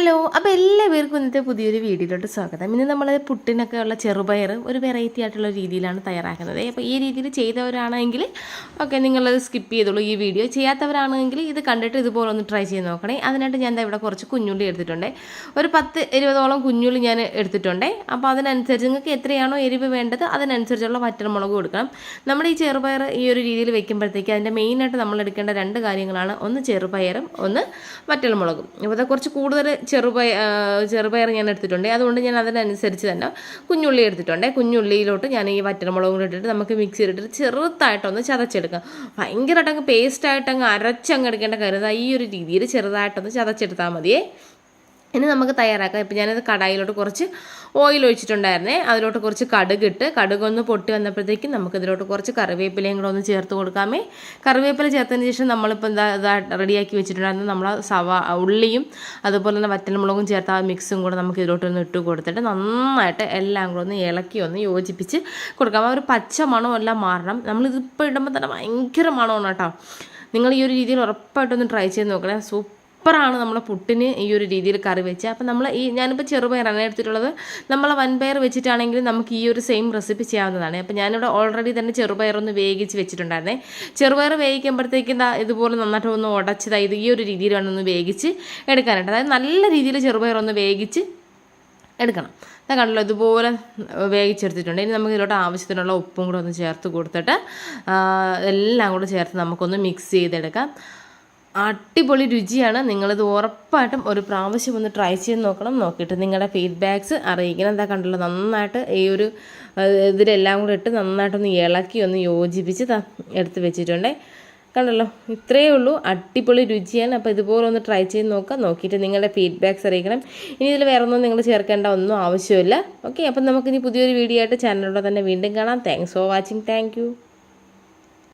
Hello അപ്പോൾ എല്ലാവർക്കും ഇന്നത്തെ പുതിയൊരു വീഡിയോയിലോട്ട് സ്വാഗതം. ഇന്ന് നമ്മൾ പുട്ടിനൊക്കെ ഉള്ള ചെറുപയർ ഒരു വെറൈറ്റി ആയിട്ടുള്ള രീതിയിലാണ് തയ്യാറാക്കുന്നത്. അപ്പോൾ ഈ രീതിയിൽ ചെയ്തവരാണെങ്കിൽ ഓക്കെ നിങ്ങളത് സ്കിപ്പ് ചെയ്തോളൂ. ഈ വീഡിയോ ചെയ്യാത്തവരാണെങ്കിൽ ഇത് കണ്ടിട്ട് ഇതുപോലെ ഒന്ന് ട്രൈ ചെയ്ത് നോക്കണേ. അതിനായിട്ട് ഞാൻ ഇവിടെ കുറച്ച് കുഞ്ഞുള്ളി എടുത്തിട്ടുണ്ട്. ഒരു പത്ത് ഇരുപതോളം കുഞ്ഞുള്ളി ഞാൻ എടുത്തിട്ടുണ്ട്. അപ്പോൾ അതിനനുസരിച്ച് നിങ്ങൾക്ക് എത്രയാണോ എരിവ് വേണ്ടത് അതിനനുസരിച്ചുള്ള വറ്റൽമുളക് കൊടുക്കണം. നമ്മൾ ഈ ചെറുപയർ ഈ ഒരു രീതിയിൽ വെക്കുമ്പോഴത്തേക്ക് അതിന്റെ മെയിനായിട്ട് നമ്മൾ എടുക്കേണ്ട രണ്ട് കാര്യങ്ങളാണ്. ഒന്ന് ചെറുപയറും ഒന്ന് വറ്റൽമുളകും. അപ്പോൾ കുറച്ച് കൂടുതൽ ചെറുപയ ആ, ചെറുപയർ ഞാൻ എടുത്തിട്ടുണ്ട്. അതുകൊണ്ട് ഞാൻ അതിനനുസരിച്ച് തന്നെ കുഞ്ഞുള്ളി എടുത്തിട്ടുണ്ട്. കുഞ്ഞുള്ളിയിലോട്ട് ഞാൻ ഈ വറ്റൽമുളകും കൂടി ഇട്ടിട്ട് നമുക്ക് മിക്സിയിലിട്ടിട്ട് ചെറുതായിട്ടൊന്ന് ചതച്ചെടുക്കാം. ഭയങ്കരമായിട്ട് അങ്ങ് പേസ്റ്റായിട്ട് അരച്ചങ്ങ് എടുക്കേണ്ട കാര്യം ഈ ഒരു രീതിയിൽ ചെറുതായിട്ടൊന്ന് ചതച്ചെടുത്താൽ മതിയേ. ഇനി നമുക്ക് തയ്യാറാക്കാം. ഇപ്പം ഞാനത് കടായിലോട്ട് കുറച്ച് ഓയിൽ ഒഴിച്ചിട്ടുണ്ടായിരുന്നേ. അതിലോട്ട് കുറച്ച് കടുകിട്ട് ഇട്ട് കടുക് ഒന്ന് പൊട്ടി വന്നപ്പോഴത്തേക്കും നമുക്ക് ഇതിലോട്ട് കുറച്ച് കറിവേപ്പിലയും കൂടെ ഒന്ന് ചേർത്ത് കൊടുക്കാമേ. കറിവേപ്പില ചേർത്തതിന് ശേഷം നമ്മളിപ്പോൾ എന്താ ഇതാ റെഡിയാക്കി വെച്ചിട്ടുണ്ടായിരുന്നു നമ്മൾ സവാ ഉള്ളിയും അതുപോലെ തന്നെ വറ്റൽമുളകും ചേർത്ത് ആ മിക്സും കൂടെ നമുക്ക് ഇതിലോട്ടൊന്ന് ഇട്ട് കൊടുത്തിട്ട് നന്നായിട്ട് എല്ലാം കൂടെ ഒന്ന് ഇളക്കി ഒന്ന് യോജിപ്പിച്ച് കൊടുക്കാം. ഒരു പച്ച മണമെല്ലാം മാറണം. നമ്മളിതിപ്പോൾ ഇടുമ്പോൾ തന്നെ ഭയങ്കര മണമാണ് കേട്ടോ. നിങ്ങൾ ഈ ഒരു രീതിയിൽ ഉറപ്പായിട്ടൊന്ന് ട്രൈ ചെയ്ത് നോക്കണേ. സൂപ്പർ സൂപ്പറാണ് നമ്മൾ പുട്ടിന് ഈ ഒരു രീതിയിൽ കറി വെച്ച്. അപ്പം നമ്മൾ ഈ ഞാനിപ്പോൾ ചെറുപയറാണ് എടുത്തിട്ടുള്ളത് നമ്മൾ വൻപയർ വെച്ചിട്ടാണെങ്കിൽ നമുക്ക് ഈ ഒരു സെയിം റെസിപ്പി ചെയ്യാവുന്നതാണ്. അപ്പം ഞാനിവിടെ ഓൾറെഡി തന്നെ ചെറുപയറൊന്ന് വേവിച്ച് വെച്ചിട്ടുണ്ടായിരുന്നേ. ചെറുപയർ വേവിക്കുമ്പോഴത്തേക്കും ഇതാ ഇതുപോലെ നന്നായിട്ട് ഒന്ന് ഉടച്ചതായി ഈ ഒരു രീതിയിൽ വേണം ഒന്ന് വേവിച്ച് എടുക്കാനായിട്ട്. അതായത് നല്ല രീതിയിൽ ചെറുപയറൊന്ന് വേവിച്ച് എടുക്കണം. ഞാൻ കണ്ടല്ലോ ഇതുപോലെ വേവിച്ചെടുത്തിട്ടുണ്ട്. ഇനി നമുക്ക് ഇതിലോട്ട് ആവശ്യത്തിനുള്ള ഉപ്പും കൂടെ ഒന്ന് ചേർത്ത് കൊടുത്തിട്ട് എല്ലാം കൂടെ ചേർത്ത് നമുക്കൊന്ന് മിക്സ് ചെയ്തെടുക്കാം. അടിപൊളി രുചിയാണ്. നിങ്ങളിത് ഉറപ്പായിട്ടും ഒരു പ്രാവശ്യം ഒന്ന് ട്രൈ ചെയ്ത് നോക്കണം. നോക്കിയിട്ട് നിങ്ങളുടെ ഫീഡ്ബാക്ക്സ് അറിയിക്കണം. എന്താ കണ്ടല്ലോ നന്നായിട്ട് ഈ ഒരു ഇതിലെല്ലാം കൂടെ ഇട്ട് നന്നായിട്ടൊന്ന് ഇളക്കി ഒന്ന് യോജിപ്പിച്ച് എടുത്ത് വെച്ചിട്ടുണ്ടേ. കണ്ടല്ലോ? ഇത്രയേ ഉള്ളൂ. അടിപൊളി രുചിയാണ്. അപ്പോൾ ഇതുപോലെ ഒന്ന് ട്രൈ ചെയ്ത് നോക്കാം നോക്കിയിട്ട് നിങ്ങളുടെ ഫീഡ്ബാക്ക്സ് അറിയിക്കണം. ഇനി ഇതിൽ വേറെ ഒന്നും നിങ്ങൾ ചേർക്കേണ്ട ഒന്നും ആവശ്യമില്ല. ഓക്കെ അപ്പം നമുക്കിനി പുതിയൊരു വീഡിയോ ആയിട്ട് ചാനലിലൂടെ തന്നെ വീണ്ടും കാണാം. Thanks for watching thank